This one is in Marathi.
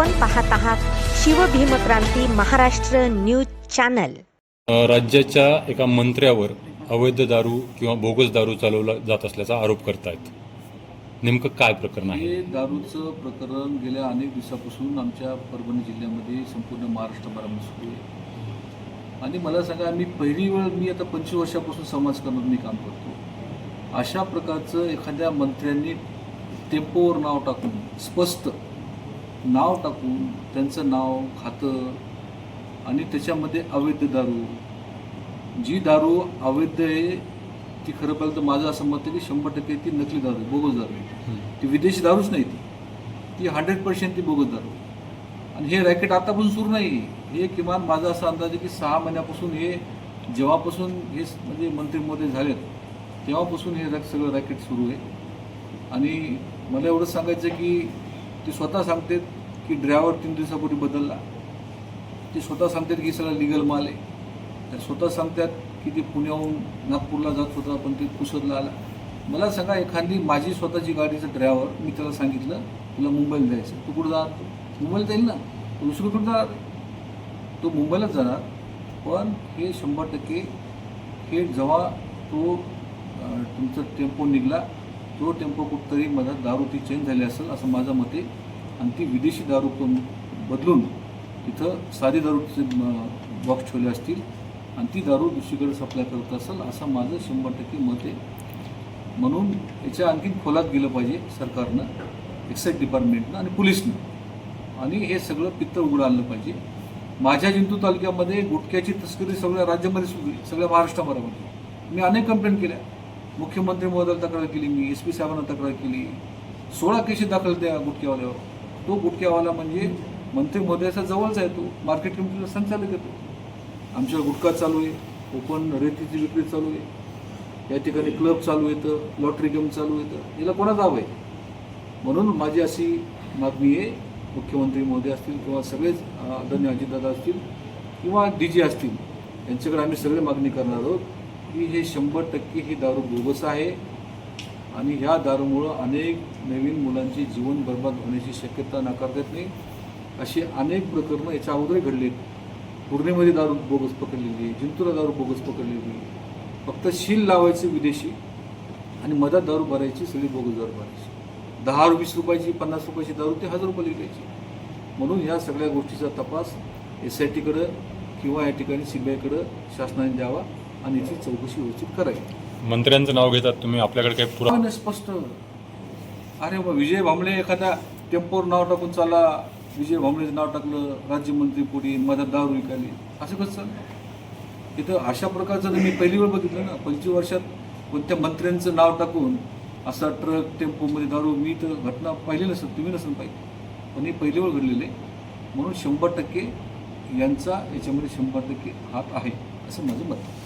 आपण पाहत आहात शिवभीमक्रांती महाराष्ट्र न्यूज चॅनल. राज्याच्या एका मंत्र्यावर अवैध दारू किंवा बोगस दारू चालवला जात असल्याचा आरोप करतायत. नेमकं काय प्रकरण आहे? हे दारूचं प्रकरण गेल्या अनेक दिवसापासून आमच्या परभणी जिल्ह्यामध्ये संपूर्ण महाराष्ट्रभरामध्ये सुरू आहे. आणि मला सांगा मी पहिली वेळ मी आता पंचवीस वर्षापासून समाजकारणात मी काम करतो. अशा प्रकारचं एखाद्या मंत्र्यांनी टेम्पोवर नाव टाकून स्पष्ट नाव टाकून त्यांचं नाव खातं आणि त्याच्यामध्ये अवैध दारू. जी दारू अवैध आहे ती खरं पाहिलं तर माझं असं मत आहे की शंभर टक्के ती नकली दारू आहे बोगस दारू आहे. ती विदेशी दारूच नाही ती. ती हंड्रेड पर्सेंट ती बोगस दारू आणि हे रॅकेट आतापासून सुरू नाही. हे किमान माझा असा अंदाज आहे की सहा महिन्यापासून हे जेव्हापासून हे म्हणजे मंत्री मोदी झालेत तेव्हापासून हे रॅक सगळं रॅकेट सुरू आहे. आणि मला एवढंच सांगायचं की ते स्वतः सांगतात की ड्रायव्हर तीन दिवसापूर्वी बदलला. ते स्वतः सांगतात की सगळं लिगल माल आहे. ते स्वतः सांगतात की ते पुण्याहून नागपूरला जात होता पण ते पुसदला आला. मला सांगा एखादी माझी स्वतःची गाडीचा ड्रायव्हर मी त्याला सांगितलं तुला मुंबईला जायचं तू कुठं जाणार? मुंबईला जाईल ना? तू दुसरीकडे कुठं जाणार तो मुंबईलाच जाणार पण हे शंभर टक्के हे जेव्हा तो तुमचा टेम्पो निघला तो टेम्पो कुठतरी मधात दारू ती चेंज झाली असेल असं माझं मते आणि ती विदेशी दारू बदलून तिथं साधी दारूचे बॉक्स ठेवले असतील आणि ती दारू दुसरीकडे सप्लाय करत असेल असं माझं शंभर टक्के मत आहे. म्हणून याच्या आणखीन खोलात गेलं पाहिजे सरकारनं एक्साईज डिपार्टमेंटनं आणि पोलिसनं. आणि हे सगळं पित्त उघडं आणलं पाहिजे. माझ्या जिंतूर तालुक्यामध्ये गुटख्याची तस्करी सगळ्या राज्यामध्ये सुरू सगळ्या महाराष्ट्राभरामध्ये मी अनेक कंप्लेंट केल्या. मुख्यमंत्री महोदयाला तक्रार केली मी एस पी साहेबांना तक्रार केली. सोळा केसेस दाखल त्या गुटख्यावाल्यावर. तो गुटख्यावाला म्हणजे मंत्री महोदयाचा जवळचा आहे तो. मार्केट कमिटीला संचालक येतो आमच्यावर गुटखा चालू आहे ओपन रेतीची विक्री चालू आहे. या ठिकाणी क्लब चालू येतं लॉटरी गेम चालू येतं याला कोणा जावं आहे? म्हणून माझी अशी मागणी आहे मुख्यमंत्री मोदी असतील किंवा सगळेच आदरणीय अजितदादा असतील किंवा डी जी असतील यांच्याकडे आम्ही सगळे मागणी करणार आहोत. की हे शंभर टक्के ही दारू बोगस आहे. आणि ह्या दारूमुळं अनेक नवीन मुलांची जीवन बर्बाद होण्याची शक्यता नाकारता येत नाही. अशी अनेक प्रकरणं याच्या अगोदरही घडलीत. पूर्णेमध्ये दारू बोगस पकडलेली जिंतुरा दारू बोगस पकडलेली. फक्त शील लावायची विदेशी आणि मधात दारू भरायची सगळी बोगस दारू भरायची. दहा वीस रुपयाची पन्नास रुपयाची दारू ते हजार रुपये विकायची म्हणून ह्या सगळ्या गोष्टीचा तपास एस आय टीकडं किंवा या ठिकाणी सी बी आयकडं शासनाने द्यावा. आणि याची चौकशी व्यवस्थित करावी मंत्र्यांचं नाव घेतात तुम्ही आपल्याकडे काही पुरा पण स्पष्ट. अरे मग विजय भांबळे एखाद्या टेम्पोवर नाव टाकून चालला विजय भांबळेचं नाव टाकलं राज्यमंत्री पुढे मधात दारू विकायली असं कसं? चाललं इथं अशा प्रकारचं मी पहिली वेळ बघितलं ना पंचवीस वर्षात कोणत्या मंत्र्यांचं नाव टाकून असा ट्रक टेम्पोमध्ये दारू मी तर घटना पाहिली नसेल तुम्ही नसेल पाहिजे पण ही पहिली वेळ घडलेली म्हणून शंभर टक्के यांचा याच्यामध्ये शंभर टक्के हात आहे असं माझं मत आहे.